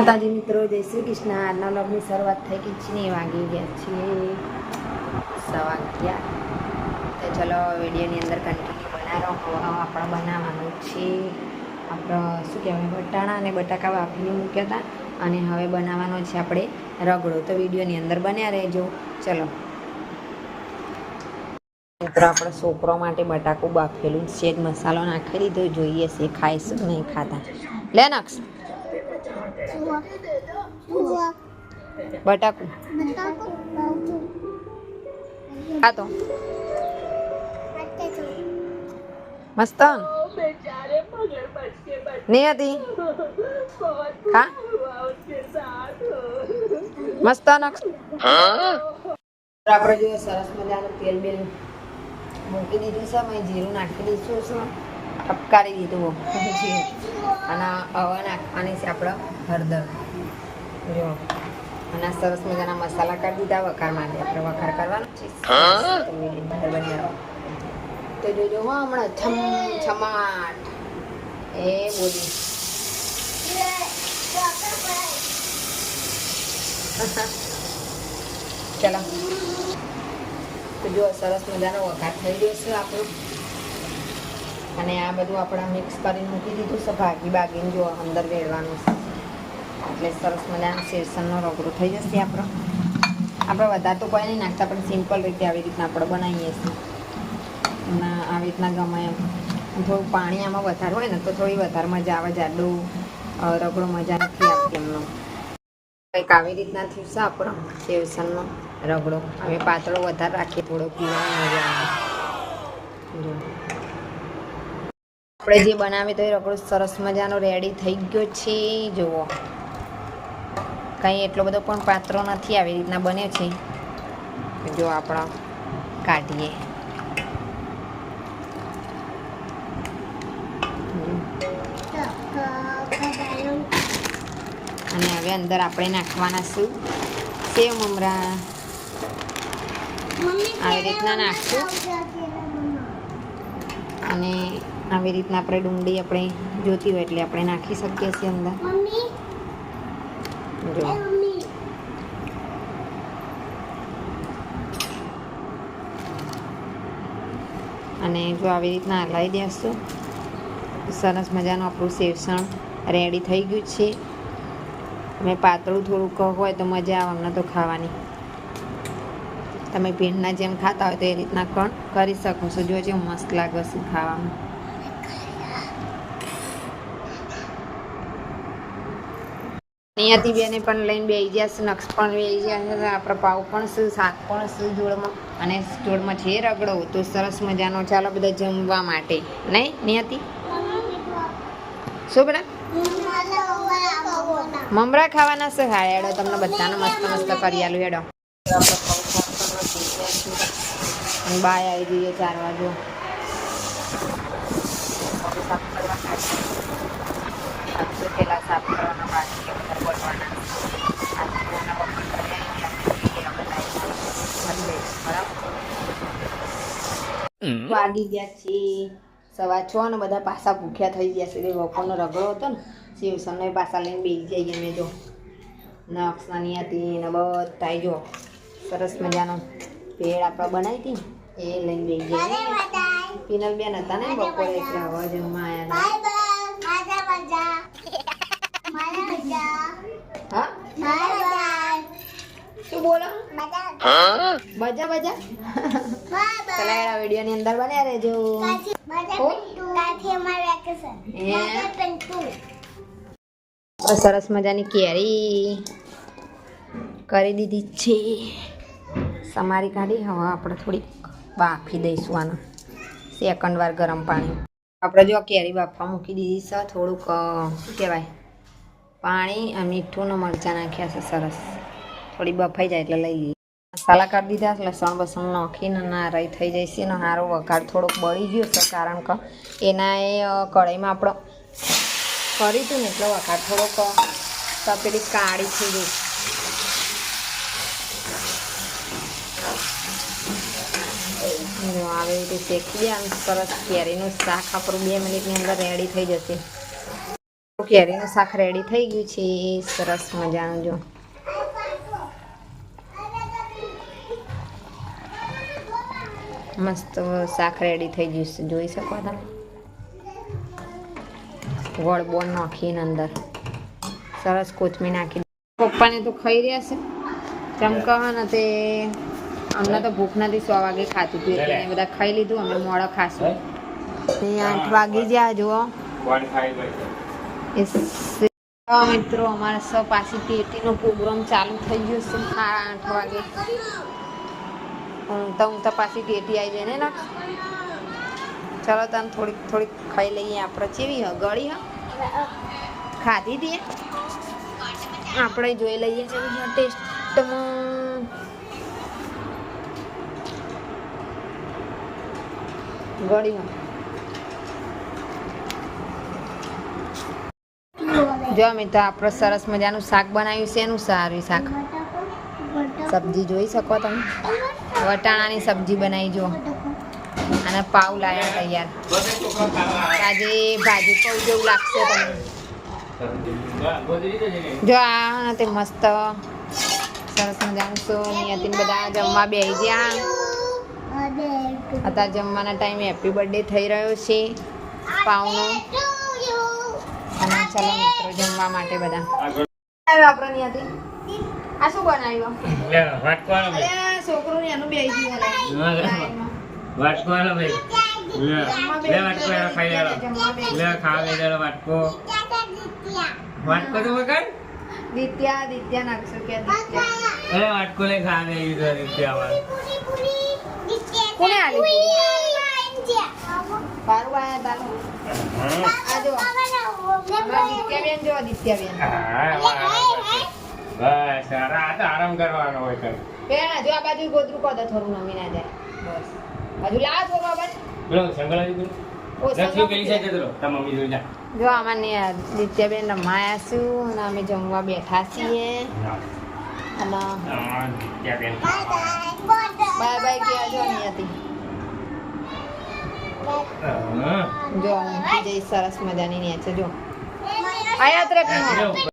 માતાજી મિત્રો, જય શ્રી કૃષ્ણ. આજના લગ્નની શરૂઆત થઈ ગઈ છે. ને વાગી ગયા છીએ સવા ગયા ચલો, વિડીયોની અંદર કન્ટિન્યુ બનાવો. આપણે બનાવવાનું છે. આપણો શું કહેવાય બટાણા અને બટાકા વાફીને મૂક્યા હતા અને હવે બનાવવાનો છે આપણે રગડો. તો વિડીયોની અંદર બન્યા રહેજો. ચલો. મિત્રો, આપણે છોકરો માટે બટાકું બાફેલું છે. મસાલો નાખી દીધો. જોઈએ છે ખાઈશું નહીં ખાતા. લે બટાકું. હા તો. મસ્ત. નહીં હતી? હા મસ્ત આપણે જોઈએ સરસ મજાનું તેલ બેલ મૂકી દીધું છે. મેં જીરું નાખી દીધું છે દીધું અને હવે નાખવાની છે આપણે હળદર. જો. અને સરસ મજાના મસાલા કરી દીધા વઘાર માટે આપણે વઘાર કરવાનો છે. તો જોજો હો હમણાં છમ છમાટ. એ બોલી. ચલો. તો જો સરસ મજાનો વઘાર થઈ ગયો છે આપણો. અને આ બધું આપણે મિક્સ કરીને મૂકી દીધું છે, ભાગી બાગીને જો અંદર વેળવાનું છે. એટલે સરસ મજાનો શેરસનનો રગડો થઈ જશે આપણો. આપણે વધારે તો કોઈ નહીં નાખતા, પણ સિમ્પલ રીતે આવી રીતના આપણે બનાવીએ છીએ. અને આવી રીતના ગમે એમ. થોડું પાણી આમાં વધારે હોય ને, તો થોડી વધારે મજા આવે, જાડું રગડો મજા નથી આવતી એમનો. કંઈક આવી રીતના થયું છે આપણો સેવસનનો રગડો. હવે પાતળો વધારે રાખીએ, થોડો પીવાની મજા આવે. આપણે જે બનાવી તો એ રગડો સરસ મજાનો રેડી થઈ ગયો છે. જુઓ. કંઈ એટલો બધો પણ પાત્રો નથી આવી રીતના બને છે. જો આપણા કાઢીએ. અને હવે અંદર આપણે નાખવાના શું? સેવ મમરા. આવી રીતના નાખશું. અને આવી રીતના આપણે ડુંગળી આપણે જોતી હોય એટલે આપણે નાખી શકીએ છીએ અંદર. જો. અને જો આવી રીતના હલાવી દેશું. સરસ મજાનું આપણું સેવસણ રેડી થઈ ગયું છે. તમે પાતળું થોડુંક હોય તો મજા આવે અમને તો ખાવાની. તમે ભીંડના જેમ ખાતા હોય તો એ રીતના પણ કરી શકો છો. જોજે મસ્ત લાગે છે ખાવામાં નિયતિ બેને પણ લઈને બેસી ગયા છે નક્ષ પણ બેસી ગયા છે આપણે પાવ પણ શું શાક પણ શું જોડમાં. અને જોડમાં છે રગડો, તો સરસ મજાનો ચાલો બધા જમવા માટે. નહીં નિયતિ શું બેટા? મમરા ખાવાના છે? હા, હેડો, તમને બધાને મસ્ત મસ્ત કરી આલું, હેડો. બાય આવી જઈએ ચાર વાગે પેલા સાફ કરવાના બાકી અંદર બોલવાના વાગી ગયા છે સવા છ ને બધા પાસા ભૂખ્યા થઈ ગયા છે. બપોરનો રગડો હતો ને શિવસનનો પાસા પાછા લઈને બેસી જઈએ અમે જો નક્ષનાની હતી ને બધા જો સરસ મજાનો પેડ આપણે બનાવી હતી એ લઈને બેસી જઈએ પિનલ બેન હતા ને બપોરે એટલે હવે જમવા આવ્યા હા શું બોલો બજા બજા ચલાયડા વિડિયો ની અંદર બન્યા રહેજો. સરસ મજાની કેરી કરી દીધી છે. સમારી કાઢી. હવે આપણે થોડીક બાફી દઈશું આને. સેકન્ડ વાર ગરમ પાણી. આપણે જો કેરી બાફવા મૂકી દીધી છે થોડુંક શું કહેવાય? પાણી અને મીઠું ને મરચાં નાખ્યા છે સરસ. થોડી બફાઈ જાય એટલે લઈ લઈએ મસાલા કરી દીધા લસણ બસણ નાખીને ના રહી થઈ જાય છે સારો વઘાર થોડોક બળી ગયો છે કારણ કે એના એ કઢાઈમાં આપણો કરી હતું ને એટલે વઘાર થોડોક તપેલી કાળી થઈ ગઈ. આવી રીતે શેકી દે આમ સરસ કેરીનું શાક આપણું બે મિનિટની અંદર રેડી થઈ જશે. કેરીનું શાક રેડી થઈ ગયું છે, સરસ મજાનું જો. મસ્ત શાક રેડી થઈ ગયું છે. જોઈ શકો તમે? ગોળ બોળ નાખીને અંદર. સરસ કોથમી નાખી પપ્પાને તો ખાઈ રહ્યા છે. ચમકાવા ને તે અમને તો ભૂખ નથી, સો વાગે ખાતું હતું એટલે બધા ખાઈ લીધું, અમે મોડા ખાશું. આઠ વાગી ગયા જુઓ. મિત્રો, અમારે સ પાછી પેટીનો પ્રોગ્રામ ચાલુ થઈ ગયો છે. આઠ વાગે. ઊંઘતા ઊંઘતા પાછી પેટી આવી જાય ને ના ચલો તમે થોડીક થોડીક ખાઈ લઈએ આપણે. ચેવી હ? ગળી હ? ખાધી હતી આપણે જોઈ લઈએ ટેસ્ટમાં. ગળી હ. જો મિત્રો આપણે સરસ મજાનું શાક બનાવ્યું છે. એનું સારું શાક. સબ્જી જોઈ શકો તમે? વટાણાની સબ્જી બનાવી જો. અને પાવ લાયા તૈયાર. આજે ભાજી કોઈ જેવું લાગશે તમને. જો આ તે મસ્ત સરસ મજાનું તો અહીંયાથી બધા જમવા બેસી ગયા. અત્યારે જમવાના ટાઈમે હેપી બર્થડે થઈ રહ્યો છે પાવનો અને ચલો મિત્રો જમવા માટે બધા. આપણો નિયતિ આ શું બનાવ્યું? છોકરું ને એનું બેસી ગયું લાઈનમાં. ભાઈ. લે. લે વાટકો ગયો, ખાઈ લેલો લે ખાવા લઈ વાટકો. વાટકો તો મગન દિત્યા દિત્યા નાખશો કે દિત્યા. અરે વાટકો લે ખાવા કોને આલી? આયા દિત્યાબેન જો દિત્યાબેન. બસ તો આરામ કરવાનો હોય કર આ બાજુ ગોદરું કોદો થોડું નમી ના જાય. બસ. હજુ લાવ પેલી તાર મમ્મી જોઈ જા. જો આમાં દિત્યાબેન રમાયા છું અને અમે જમવા બેઠા છીએ. અને બાય બાય કહેવા જો નિયતિ હતી જો જઈ સરસ મજાની નીચે જો. આયા ત્રે બેસી જાઓ ઉપર.